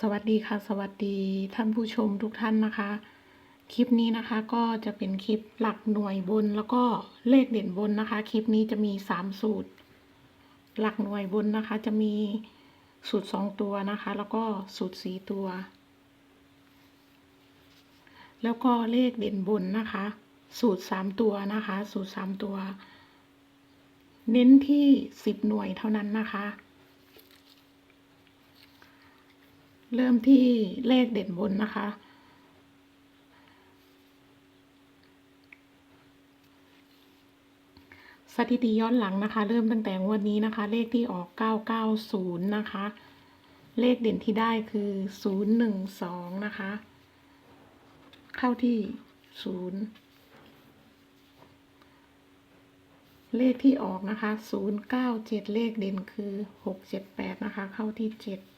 สวัสดีค่ะ สวัสดีท่านผู้ชมทุกท่านนะคะ คลิปนี้นะคะก็จะเป็นคลิปหลักหน่วยบนแล้วก็เลขเด่นบนนะคะ คลิปนี้จะมีสามสูตร หลักหน่วยบนนะคะ จะมีสูตรสองตัวนะคะ แล้วก็สูตรสี่ตัว แล้วก็เลขเด่นบนนะคะ สูตรสามตัวนะคะ สูตรสามตัว เน้นที่สิบหน่วยเท่านั้นนะคะ เริ่มที่เลขเด่นบนนะคะ สถิติย้อนหลังนะคะ เริ่มตั้งแต่งวดนี้นะคะ เลขที่ออก 990 นะคะ เลขเด่นที่ได้คือ 012 นะคะ เข้าที่ 0 เลขที่ออกนะคะ 097 เลขเด่นคือ 678 นะคะ เข้าที่ 7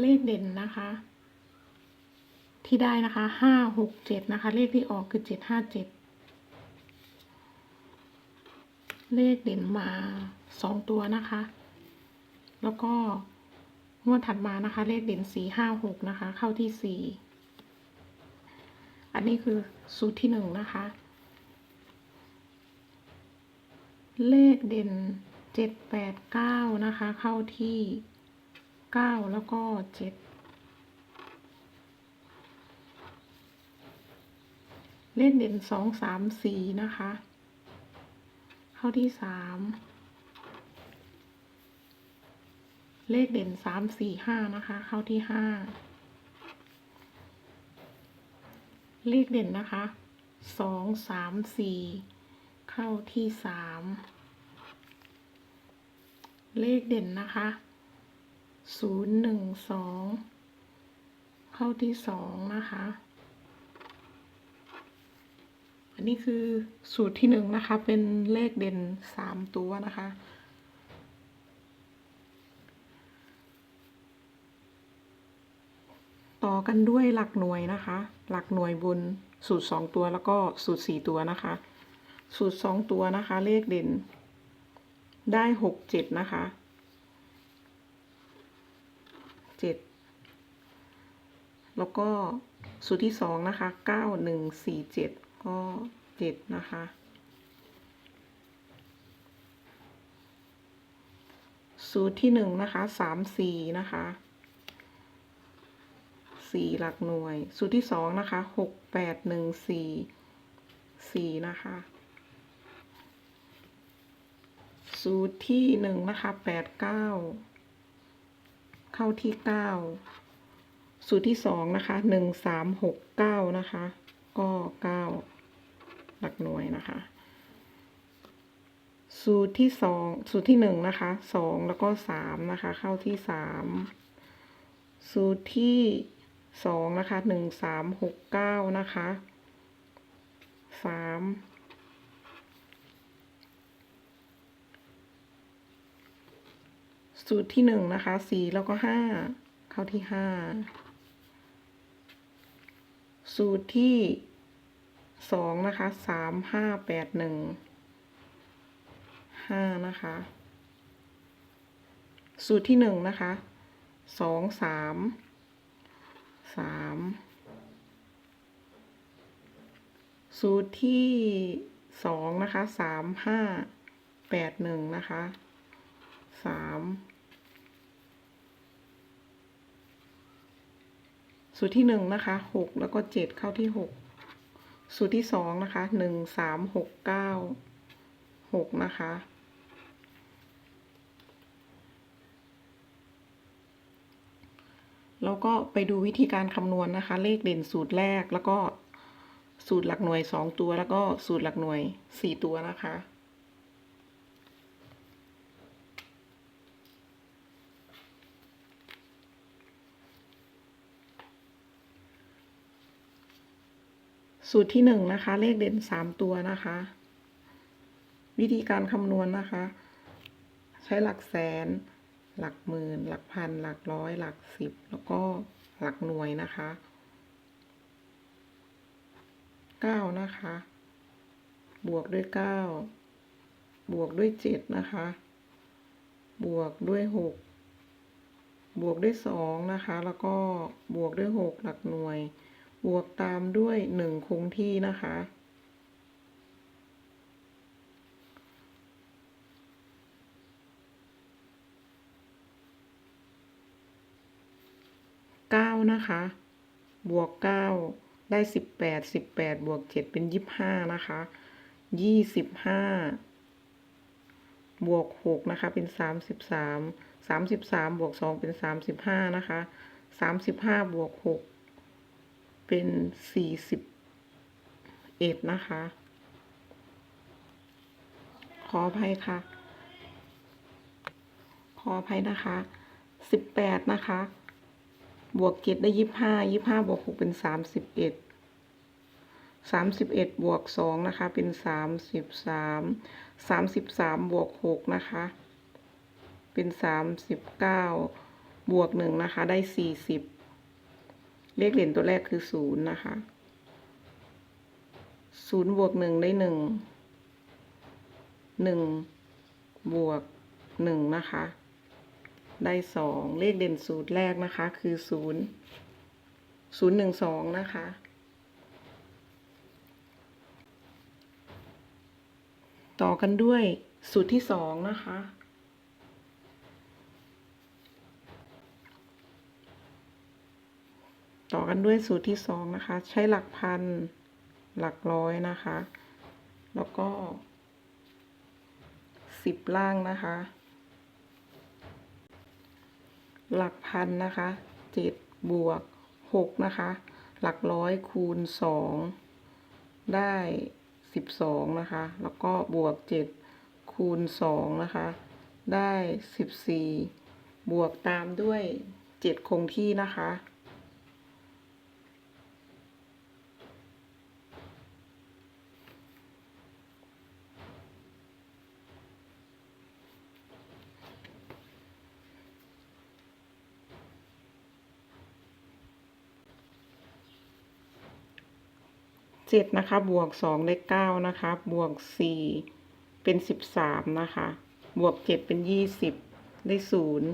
เลขเด่นนะคะ ที่ได้นะคะห้าหกเจ็ดนะคะ เลขที่ออกคือเจ็ดห้าเจ็ดเลขเด่นมาสองตัวนะคะ แล้วก็งวดถัดมานะคะ เลขเด่นสี่ห้าหกนะคะ เข้าที่สี่อันนี้คือสูตรที่หนึ่งนะคะ เลขเด่นเจ็ดแปดเก้านะคะ เข้าที่ เก้าแล้วก็เจ็ดเลขเด่นสองสามสี่นะคะ เข้าที่สามเลขเด่นสามสี่ห้านะคะ เข้าที่ห้าเลขเด่นนะคะสองสามสี่เข้าที่สามเลขเด่นนะคะ ศูนย์หนึ่งสองเข้าที่สองนะคะ อันนี้คือสูตรที่หนึ่งนะคะ เป็นเลขเด่นสามตัวนะคะต่อกันด้วยหลักหน่วยนะคะ หลักหน่วยบนสูตรสองตัวแล้วก็สูตรสี่ตัวนะคะ สูตรสองตัวนะคะ เลขเด่นได้หกเจ็ดนะคะ เจ็ดแล้วก็สูตรที่สองนะคะเก้าหนึ่งสี่เจ็ดก็เจ็ดนะคะ สูตรที่หนึ่งนะคะสามสี่นะคะสี่หลักหน่วย สูตรที่สองนะคะหกแปดหนึ่งสี่สี่นะคะ สูตรที่หนึ่งนะคะแปดเก้า เข้าที่เก้าสูตรที่สองนะคะหนึ่งสามหกเก้านะคะ ก็เก้าหลักหน่วยนะคะ สูตรที่สองสูตรที่หนึ่งนะคะสองแล้วก็สามนะคะ เข้าที่สามสูตรที่สองนะคะหนึ่งสามหกเก้านะคะสาม สูตรที่หนึ่งนะคะสี่แล้วก็ห้าเข้าที่ห้าสูตรที่สองนะคะสามห้าแปดหนึ่งห้านะคะ สูตรที่หนึ่งนะคะสองสามสามสูตรที่สองนะคะสามห้าแปดหนึ่งนะคะสาม สูตรที่หนึ่งนะคะหกแล้วก็เจ็ดเข้าที่หกสูตรที่สองนะคะหนึ่งสามหกเก้าหกนะคะแล้วก็ไปดูวิธีการคำนวณนะคะ เลขเด่นสูตรแรกแล้วก็สูตรหลักหน่วยสองตัว แล้วก็สูตรหลักหน่วยสี่ตัวนะคะ สูตรที่หนึ่งนะคะ เลขเด่นสามตัวนะคะ วิธีการคำนวณนะคะ ใช้หลักแสน หลักหมื่น หลักพัน หลักร้อย หลักสิบ แล้วก็หลักหน่วยนะคะเก้านะคะ บวกด้วยเก้าบวกด้วยเจ็ดนะคะ บวกด้วยหกบวกด้วยสองนะคะ แล้วก็บวกด้วยหกหลักหน่วย บวกตามด้วยหนึ่งคงที่นะคะ เก้านะคะ บวกเก้าได้สิบแปดสิบแปดบวกเจ็ดเป็นยี่สิบห้านะคะยี่สิบห้าบวกหกนะคะ เป็นสามสิบสามสามสิบสามบวกสองเป็นสามสิบห้านะคะสามสิบห้าบวกหก เป็นสี่สิบเอ็ดนะคะ ขออภัยค่ะ ขออภัยนะคะสิบแปดนะคะ บวกเจ็ดได้ยี่ห้ายี่ห้าบวกหกเป็นสามสิบเอ็ดสามสิบเอ็ดบวกสองนะคะ เป็นสามสิบสามสามสิบสามบวกหกนะคะ เป็นสามสิบเก้าบวกหนึ่งนะคะ ได้สี่สิบ เลขเหรียญตัวแรกคือศูนย์นะคะศูนย์บวกหนึ่งได้หนึ่งหนึ่งบวกหนึ่งนะคะ ได้สองเลขเด่นสูตรแรกนะคะ คือศูนย์ศูนย์หนึ่งสองนะคะ ต่อกันด้วยสูตรที่สองนะคะ ต่อกันด้วยสูตรที่สองนะคะ ใช้หลักพัน หลักร้อยนะคะ แล้วก็สิบล่างนะคะ หลักพันนะคะเจ็ดบวกหกนะคะ หลักร้อยคูณสองได้สิบสองนะคะ แล้วก็บวกเจ็ดคูณสองนะคะ ได้สิบสี่บวกตามด้วยเจ็ดคงที่นะคะ เจ็ดนะคะ บวกสองได้เก้านะคะ บวกสี่เป็นสิบสามนะคะ บวกเจ็ดเป็นยี่สิบได้ศูนย์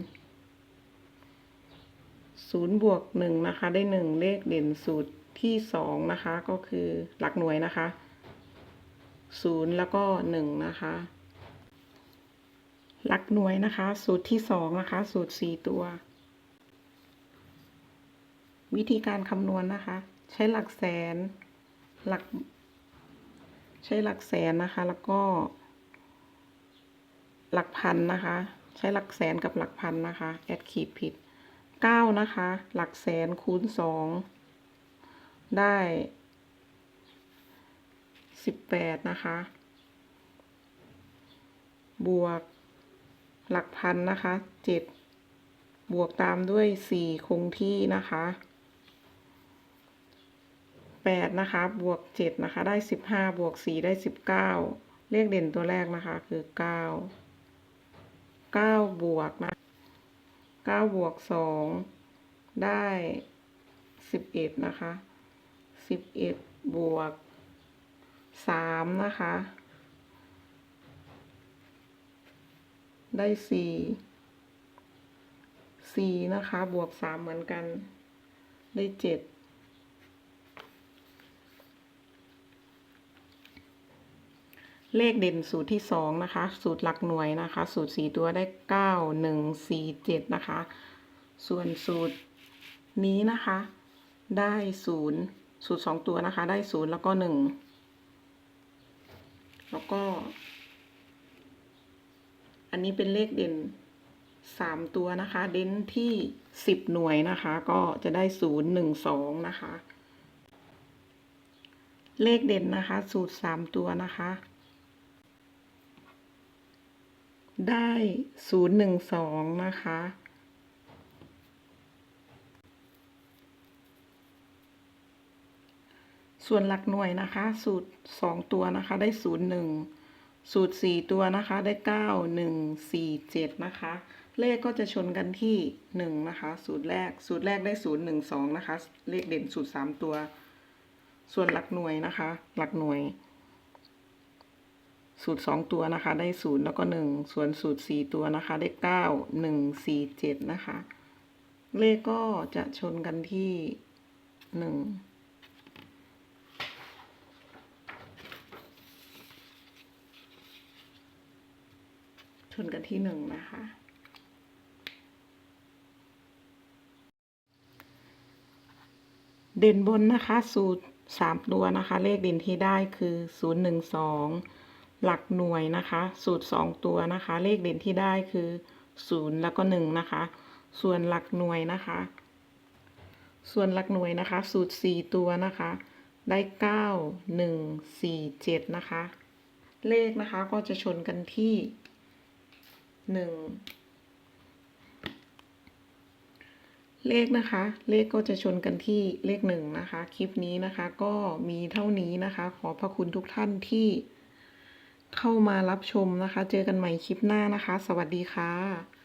ศูนย์บวกหนึ่งนะคะ ได้หนึ่งเลขเด่นสูตรที่สองนะคะ ก็คือหลักหน่วยนะคะศูนย์แล้วก็หนึ่งนะคะหลักหน่วยนะคะ สูตรที่สองนะคะ สูตรสี่ตัว วิธีการคำนวณนะคะ ใช้หลักแสน หลัก ใช้หลักแสนนะคะ แล้วก็ หลักพันนะคะ ใช้หลักแสนกับหลักพันนะคะ แอดขีดผิดเก้านะคะ หลักแสนคูณสองได้สิบแปดนะคะ บวกหลักพันนะคะเจ็ดบวกตามด้วยสี่คงที่นะคะ 8 นะคะ บวก 7 นะคะ ได้ 15 บวก 4 ได้ 19 เลขเด่นตัวแรกนะคะ คือ 9 9 บวกนะ9บวก 2 ได้ 11 นะคะ 11 บวก 3 นะคะ ได้ 4 4 นะคะ บวก 3 เหมือนกัน ได้ 7 เลขเด่นสูตรที่สองนะคะ สูตรหลักหน่วยนะคะ สูตรสี่ตัวได้เก้าหนึ่งสี่เจ็ดนะคะ ส่วนสูตรนี้นะคะ ได้ศูนย์สูตรสองตัวนะคะ ได้ศูนย์แล้วก็หนึ่งแล้วก็ อันนี้เป็นเลขเด่นสามตัวนะคะ เด่นที่สิบหน่วยนะคะ ก็จะได้ศูนย์หนึ่งสองนะคะ เลขเด่นนะคะ สูตรสามตัวนะคะ ได้ศูนย์หนึ่งสองนะคะ ส่วนหลักหน่วยนะคะ สูตรสองตัวนะคะ ได้ศูนย์หนึ่งสูตรสี่ตัวนะคะ ได้เก้าหนึ่งสี่เจ็ดนะคะ เลขก็จะชนกันที่หนึ่งนะคะ สูตรแรก สูตรแรกได้ศูนย์หนึ่งสองนะคะ เลขเด่นสูตรสามตัว ส่วนหลักหน่วยนะคะ หลักหน่วย สูตรสองตัวนะคะ ได้ศูนย์แล้วก็หนึ่งส่วนสูตรสี่ตัวนะคะ ได้เก้าหนึ่งสี่เจ็ดนะคะ เลขก็จะชนกันที่หนึ่งชนกันที่หนึ่งนะคะ เด่นบนนะคะ สูตรสามตัวนะคะ เลขเด่นที่ได้คือศูนย์หนึ่งสอง หลักหน่วยนะคะ สูตรสองตัวนะคะ เลขเด่นที่ได้คือศูนย์แล้วก็หนึ่งนะคะ ส่วนหลักหน่วยนะคะ ส่วนหลักหน่วยนะคะ สูตรสี่ตัวนะคะ ได้เก้าหนึ่งสี่เจ็ดนะคะ เลขนะคะก็จะชนกันที่หนึ่งเลขนะคะ เลขก็จะชนกันที่เลขหนึ่งนะคะ คลิปนี้นะคะก็มีเท่านี้นะคะ ขอพระคุณทุกท่านที่ เข้ามารับชมนะคะ เจอกันใหม่คลิปหน้านะคะ สวัสดีค่ะ